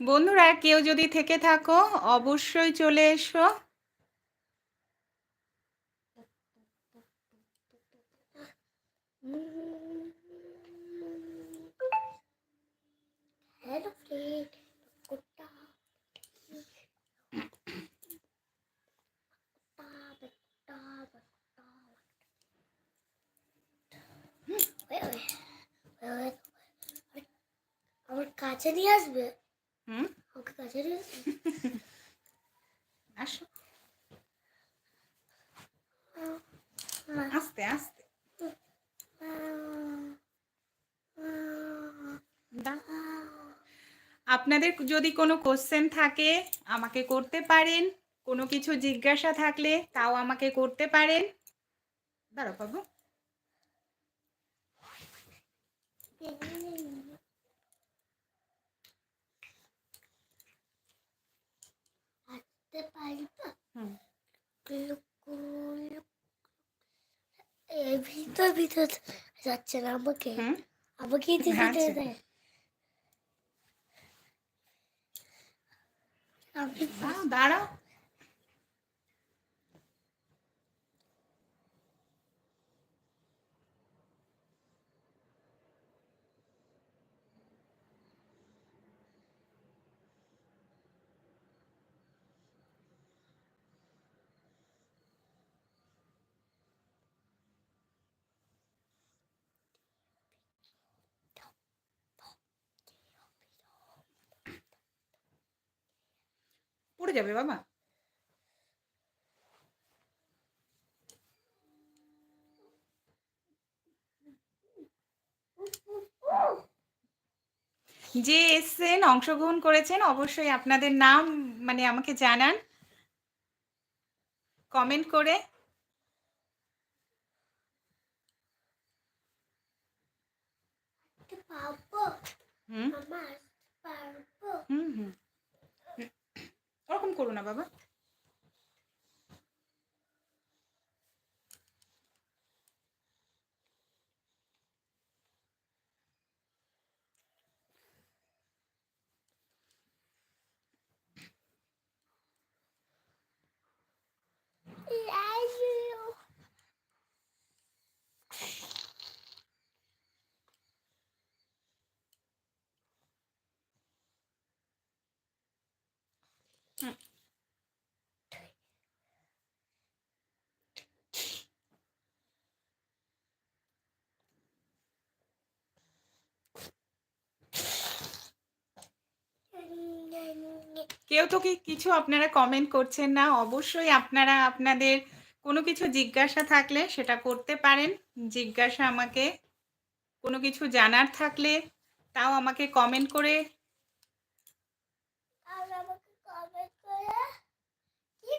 বন্ধুরা কেউ যদি থেকে থাকো অবশ্যই চলে এসো আমার কাছে নিয়ে আসবে হুম? আমাকে কাছে আসো। আস্তে আস্তে। আপনাদের যদি কোনো কোশ্চেন থাকে আমাকে করতে পারেন। কোনো কিছু জিজ্ঞাসা থাকলে তাও আমাকে করতে পারেন। দাঁড়াও বাবু। আসতে পারি তো হুম লুকু লুক এই ভিতর ভিতর যাচ্ছে না আমাকে হুম আমাকে দিতে আচ্ছা। দেয় আমি দাঁড়াও পড়ে যাবে বাবা যে এসছেন অংশগ্রহণ করেছেন অবশ্যই আপনাদের নাম মানে আমাকে জানান। কমেন্ট করে। হুম। হুম হুম। ওরকম করো না বাবা। কেউ তো কিছু আপনারা কমেন্ট করছেন না, অবশ্যই আপনারা আপনাদের কোনো কিছু জিজ্ঞাসা থাকলে সেটা করতে পারেন। জিজ্ঞাসা আমাকে, কোনো কিছু জানার থাকলে তাও আমাকে কমেন্ট করে। কি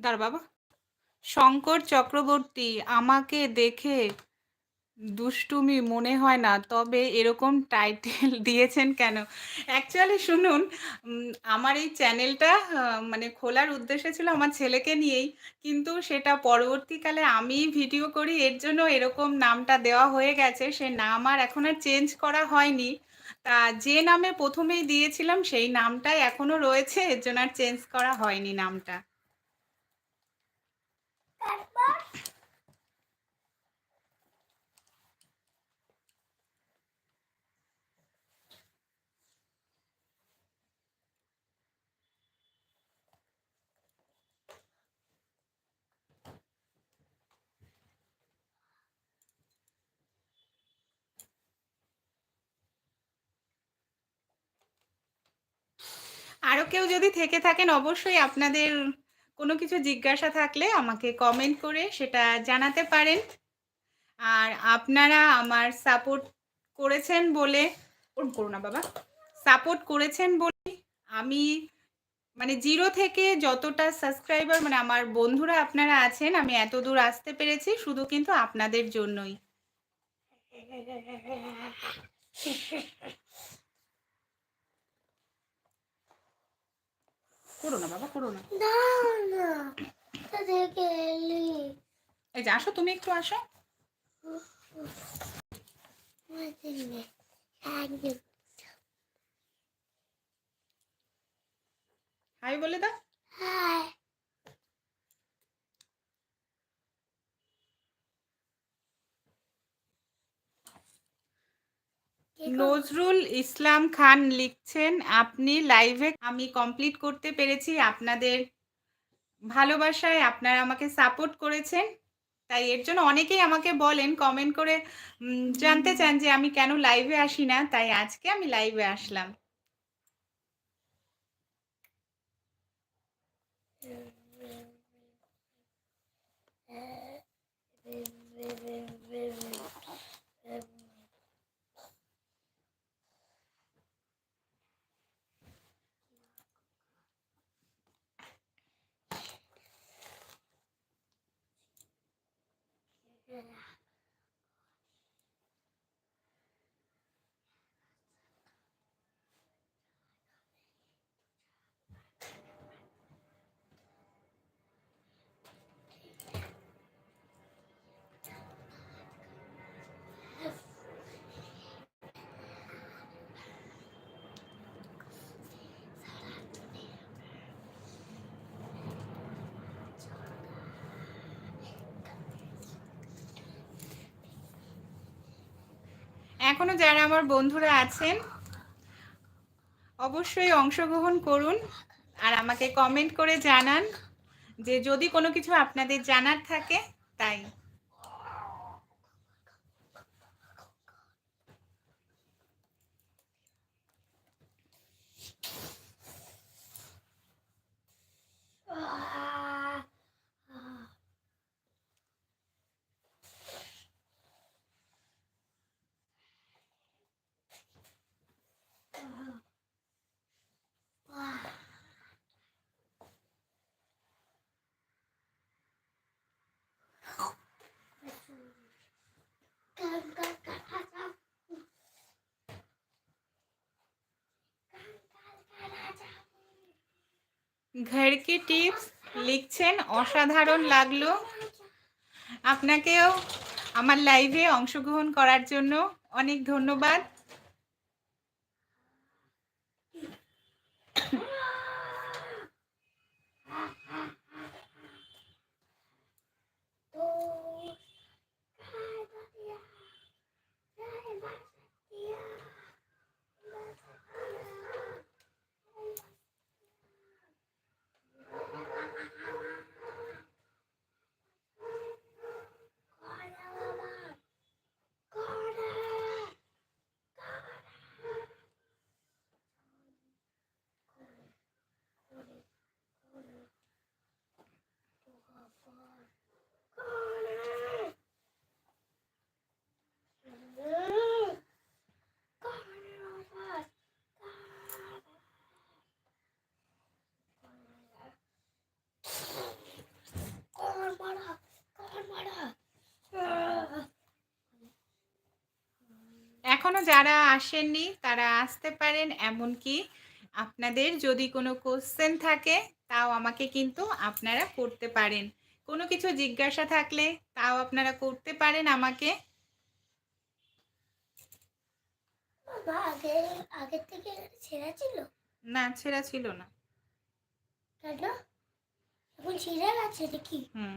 দাঁড় বাবা। শঙ্কর চক্রবর্তী, আমাকে দেখে দুষ্টুমি মনে হয় না, তবে এরকম টাইটেল দিয়েছেন কেন? অ্যাকচুয়ালি শুনুন আমার এই চ্যানেলটা মানে খোলার উদ্দেশ্য ছিল আমার ছেলেকে নিয়েই, কিন্তু সেটা পরবর্তীকালে আমি ভিডিও করি, এর জন্য এরকম নামটা দেওয়া হয়ে গেছে, সে নাম আর এখন আর চেঞ্জ করা হয়নি। তা যে নামে প্রথমেই দিয়েছিলাম, সেই নামটাই এখনও রয়েছে, এর জন্য আর চেঞ্জ করা হয়নি নামটা। আরও কেউ যদি থেকে থাকেন অবশ্যই আপনাদের কোনো কিছু জিজ্ঞাসা থাকলে আমাকে কমেন্ট করে সেটা জানাতে পারেন। আর আপনারা আমার সাপোর্ট করেছেন বলে, ওরম করো না বাবা সাপোর্ট করেছেন বলে আমি মানে জিরো থেকে যতটা সাবস্ক্রাইবার মানে আমার বন্ধুরা আপনারা আছেন, আমি এত দূর আসতে পেরেছি, শুধু কিন্তু আপনাদের জন্যই। করো না বাবা করো না। এই যে আসো তুমি একটু আসো। হাই বলে দাও। হাই। নজরুল ইসলাম খান লিখছেন, আপনি লাইভে আমি কমপ্লিট করতে পেরেছি আপনাদের ভালোবাসায়। আপনারা আমাকে সাপোর্ট করেছেন। তাই এর জন্য অনেকেই আমাকে বলেন কমেন্ট করে জানতে চান যে আমি কেন লাইভে আসি না। তাই আজকে আমি লাইভে আসলাম। এখনও যারা আমার বন্ধুরা আছেন, অবশ্যই অংশগ্রহণ করুন আর আমাকে কমেন্ট করে জানান যে যদি কোনো কিছু আপনাদের জানার থাকে, তাই। ঘরকি টিপস লিখছেন অসাধারণ লাগল। আপনাকেও আমার লাইভে অংশগ্রহণ করার জন্য অনেক ধন্যবাদ। যারা আসেননি তারা আসতে পারেন। এমনকি আপনাদের যদি কোনো কোশ্চেন থাকে তাও আমাকে কিন্তু আপনারা করতে পারেন। কোনো কিছু জিজ্ঞাসা থাকলে তাও আপনারা করতে পারেন আমাকে। আগে থেকে ছেঁড়া ছিল? না ছেঁড়া ছিল না। কেন? এখন ছিঁড়ে গেছে দেখি হুম।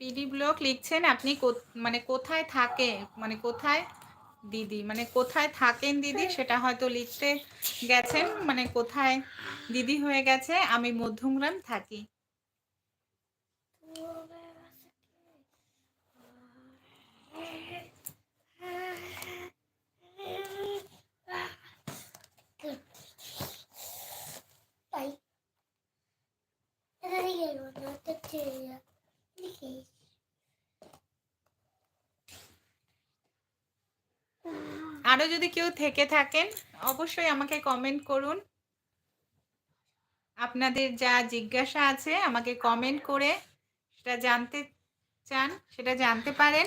পিডি ব্লক লিখছেন আপনি মানে কোথায় থাকে? মানে কোথায় দিদি? মানে কোথায় থাকেন দিদি? সেটা হয়তো লিখতে গেছেন। মানে কোথায় দিদি হয়ে গেছে? আমি মধ্যমগ্রাম থাকি। আরও যদি কেউ থেকে থাকেন, অবশ্যই আমাকে কমেন্ট করুন। আপনাদের যা জিজ্ঞাসা আছে আমাকে কমেন্ট করে সেটা জানতে চান, সেটা জানতে পারেন।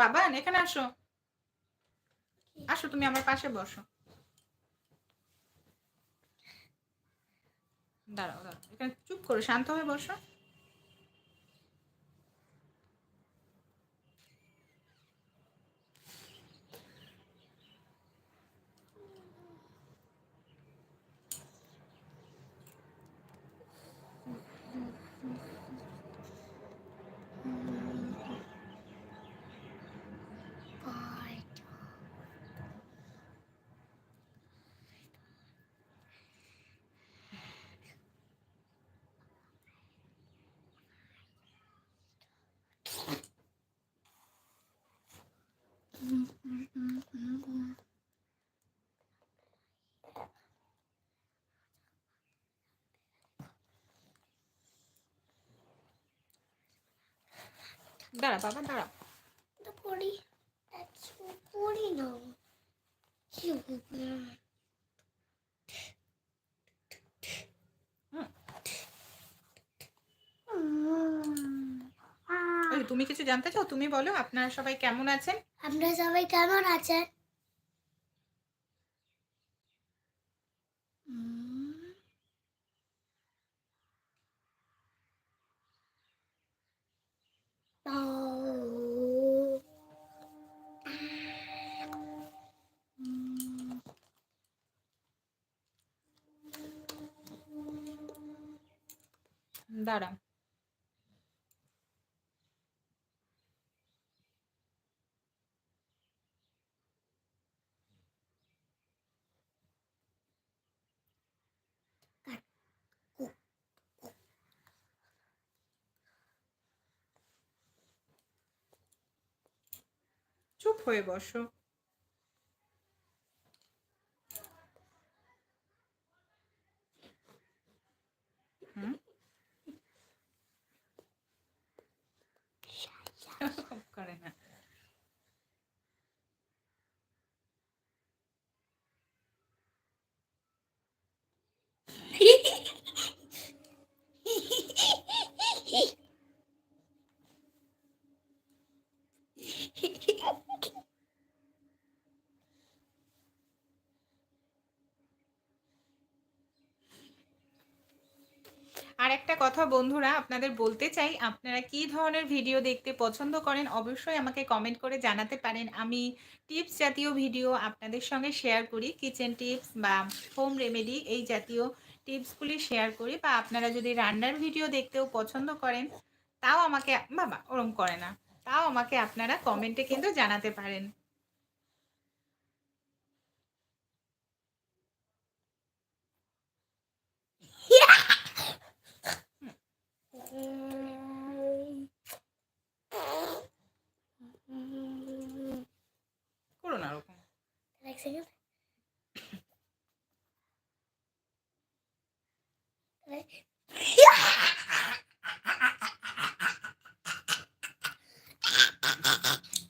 বাবা, এখানে আসো। আসো, তুমি আমার পাশে বসো। দাঁড়াও দাঁড়াও, এখানে চুপ করে, শান্ত হয়ে বসো। দাঁড়া বাবা দাঁড়া। পড়ি পড়ি না। তুমি কিছু জানতে চাও? তুমি বলো আপনারা সবাই কেমন আছেন? আপনারা সবাই কেমন আছেন? দাঁড়া। চুপ হয়ে বসো হুম করে না আর একটা কথা বন্ধুরা আপনাদের বলতে চাই, আপনারা কি ধরনের ভিডিও দেখতে পছন্দ করেন অবশ্যই আমাকে কমেন্ট করে জানাতে পারেন। আমি টিপস জাতীয় ভিডিও আপনাদের সঙ্গে শেয়ার করি কিচেন টিপস বা হোম রেমেডি এই জাতীয় টিপসগুলি শেয়ার করি বা আপনারা যদি রান্নার ভিডিও দেখতেও পছন্দ করেন, তাও আমাকে, বাবা, ওরম করে না। তাও আমাকে আপনারা কমেন্টে কিন্তু জানাতে পারেন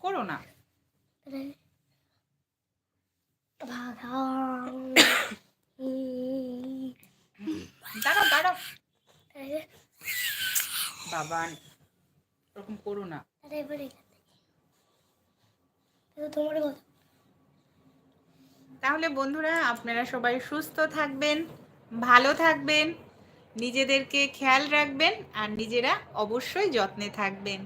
করো না বাবা ওরকম করো না। তোমার কথা। তাহলে বন্ধুরা আপনারা সবাই সুস্থ থাকবেন ভালো থাকবেন নিজেদেরকে খেয়াল রাখবেন আর নিজেরা অবশ্যই যত্নে থাকবেন।